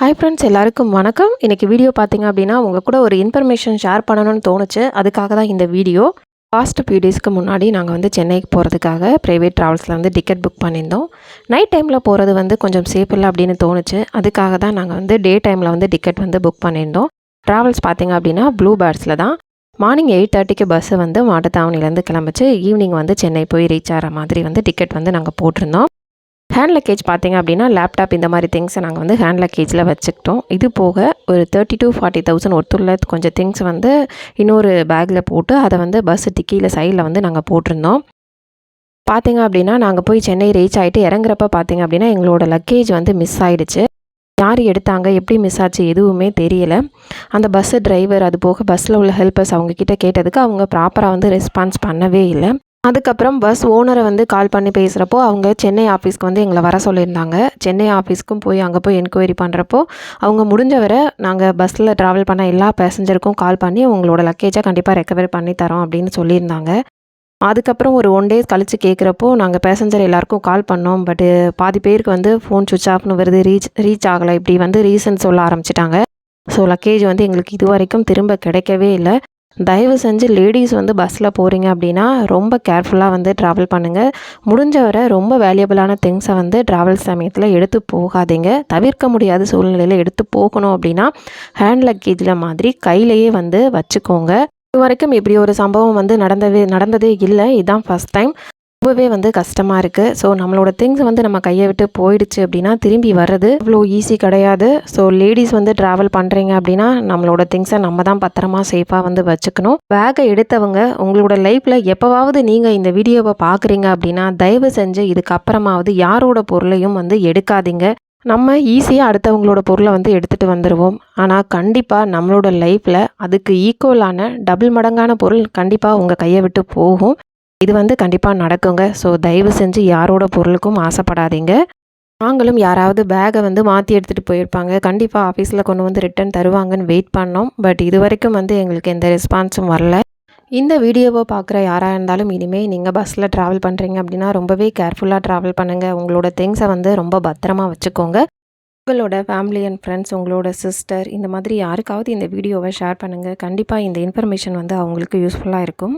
Hi friends எல்லாருக்கும் வணக்கம். இன்றைக்கி வீடியோ பார்த்தீங்க அப்படின்னா உங்கள் கூட ஒரு இன்ஃபர்மேஷன் ஷேர் பண்ணணும்னு தோணுச்சு. அதுக்காக தான் இந்த வீடியோ லாஸ்ட் ஃபியூ டேஸ்க்கு முன்னாடி நாங்கள் வந்து சென்னைக்கு போகிறதுக்காக ப்ரைவேட் ட்ராவல்ஸில் வந்து டிக்கெட் புக் பண்ணியிருந்தோம். நைட் டைமில் போகிறது வந்து கொஞ்சம் சேஃப் இல்லை அப்படின்னு தோணுச்சு. அதுக்காக தான் நாங்கள் வந்து டே டைமில் வந்து டிக்கெட் வந்து புக் பண்ணியிருந்தோம். ட்ராவல்ஸ் பார்த்தீங்க அப்படின்னா ப்ளூ பேர்ட்ஸில் தான். மார்னிங் எயிட் தேர்ட்டிக்கு பஸ்ஸு வந்து மாட்டுத்தாவணிலேருந்து கிளம்பிச்சு ஈவினிங் வந்து சென்னை போய் ரீச் ஆகிற மாதிரி வந்து டிக்கெட் வந்து நாங்கள் போட்டிருந்தோம். ஹேண்ட் லக்கேஜ் பார்த்திங்க அப்படின்னா லேப்டாப் இந்த மாதிரி திங்ஸை நாங்கள் வந்து ஹேண்ட் லக்கேஜில் வச்சுக்கிட்டோம். இது போக ஒரு தேர்ட்டி டு ஃபார்ட்டி தௌசண்ட் ஒருத்துள்ள கொஞ்சம் திங்ஸ் வந்து இன்னொரு பேக்கில் போட்டு அதை வந்து பஸ் டிக்கியில் சைடில் வந்து நாங்கள் போட்டிருந்தோம். பார்த்தீங்க அப்படின்னா நாங்கள் போய் சென்னை ரீச் ஆகிட்டு இறங்குறப்ப பார்த்தீங்க அப்படின்னா எங்களோட லக்கேஜ் வந்து மிஸ் ஆகிடுச்சு யார் எடுத்தாங்க எப்படி மிஸ் ஆச்சு எதுவுமே தெரியல. அந்த பஸ்ஸு டிரைவர் அது போக பஸ்ஸில் உள்ள ஹெல்ப்பர்ஸ் அவங்கக்கிட்ட கேட்டதுக்கு அவங்க ப்ராப்பராக வந்து ரெஸ்பான்ஸ் பண்ணவே இல்லை. அதுக்கப்புறம் பஸ் ஓனரை வந்து கால் பண்ணி பேசுகிறப்போ அவங்க சென்னை ஆஃபீஸ்க்கு வந்து எங்களை வர சொல்லியிருந்தாங்க. சென்னை ஆஃபீஸ்க்கும் போய் அங்கே போய் என்கொயரி பண்ணுறப்போ அவங்க முடிஞ்ச வரை நாங்கள் பஸ்ஸில் ட்ராவல் பண்ண எல்லா பேசஞ்சருக்கும் கால் பண்ணி உங்களோட லக்கேஜை கண்டிப்பாக ரெக்கவரி பண்ணி தரோம் அப்படின்னு சொல்லியிருந்தாங்க. அதுக்கப்புறம் ஒரு ஒன் டேஸ் கழித்து கேட்குறப்போ நாங்கள் பேசஞ்சர் எல்லாருக்கும் கால் பண்ணோம். பட்டு பாதி பேருக்கு வந்து ஃபோன் சுவிச் ஆஃப்னு வருது ரீச் ரீச் ஆகலை. இப்படி வந்து ரீசன் சொல்ல ஆரம்பிச்சிட்டாங்க. ஸோ லக்கேஜ் வந்து எங்களுக்கு இது வரைக்கும் திரும்ப கிடைக்கவே இல்லை. தயவு செஞ்சு லேடிஸ் வந்து பஸ்ஸில் போகிறீங்க அப்படின்னா ரொம்ப கேர்ஃபுல்லாக வந்து ட்ராவல் பண்ணுங்கள் முடிஞ்ச வரை ரொம்ப வேல்யூபிளான திங்ஸை வந்து ட்ராவல் சமயத்தில் எடுத்து போகாதீங்க. தவிர்க்க முடியாத சூழ்நிலையில் எடுத்து போகணும் அப்படின்னா ஹேண்ட் லக்கேஜில் மாதிரி கையிலையே வந்து வச்சுக்கோங்க. இது வரைக்கும் இப்படி ஒரு சம்பவம் வந்து நடந்தவே நடந்ததே இல்லை. இதுதான் ஃபஸ்ட் டைம் ரொம்பவே வந்து கஷ்டமாக இருக்குது ஸோ நம்மளோட திங்ஸ் வந்து நம்ம கையை விட்டு போயிடுச்சு அப்படின்னா திரும்பி வர்றது இவ்வளோ ஈஸி கிடையாது. ஸோ லேடிஸ் வந்து ட்ராவல் பண்ணுறீங்க அப்படின்னா நம்மளோட திங்ஸை நம்ம தான் பத்திரமா சேஃபாக வந்து வச்சுக்கணும். பேக்கை எடுத்தவங்க உங்களோட லைஃப்பில் எப்போவாவது நீங்கள் இந்த வீடியோவை பார்க்குறீங்க அப்படின்னா தயவு செஞ்சு இதுக்கப்புறமாவது யாரோட பொருளையும் வந்து எடுக்காதீங்க. நம்ம ஈஸியாக அடுத்தவங்களோட பொருளை வந்து எடுத்துகிட்டு வந்துடுவோம் ஆனால் கண்டிப்பாக நம்மளோட லைஃப்பில் அதுக்கு ஈக்குவலான டபுள் மடங்கான பொருள் கண்டிப்பாக உங்கள் கையை விட்டு போகும். இது வந்து கண்டிப்பாக நடக்குங்க. ஸோ தயவு செஞ்சு யாரோட பொருளுக்கும் ஆசைப்படாதீங்க. நாங்களும் யாராவது பேகை வந்து மாற்றி எடுத்துகிட்டு போயிருப்பாங்க. கண்டிப்பாக ஆஃபீஸில் கொண்டு வந்து ரிட்டன் தருவாங்கன்னு வெயிட் பண்ணோம். பட் இது வரைக்கும் வந்து எங்களுக்கு எந்த ரெஸ்பான்ஸும் வரல. இந்த வீடியோவை பார்க்குற யாராக இருந்தாலும் இனிமேல் நீங்கள் பஸ்ஸில் ட்ராவல் பண்ணுறீங்க அப்படின்னா ரொம்பவே கேர்ஃபுல்லாக ட்ராவல் பண்ணுங்கள் உங்களோட திங்ஸை வந்து ரொம்ப பத்திரமா வச்சுக்கோங்க. உங்களோட ஃபேமிலி அண்ட் ஃப்ரெண்ட்ஸ் உங்களோட சிஸ்டர் இந்த மாதிரி யாருக்காவது இந்த வீடியோவை ஷேர் பண்ணுங்கள் கண்டிப்பாக இந்த இன்ஃபர்மேஷன் வந்து அவங்களுக்கு யூஸ்ஃபுல்லாக இருக்கும்.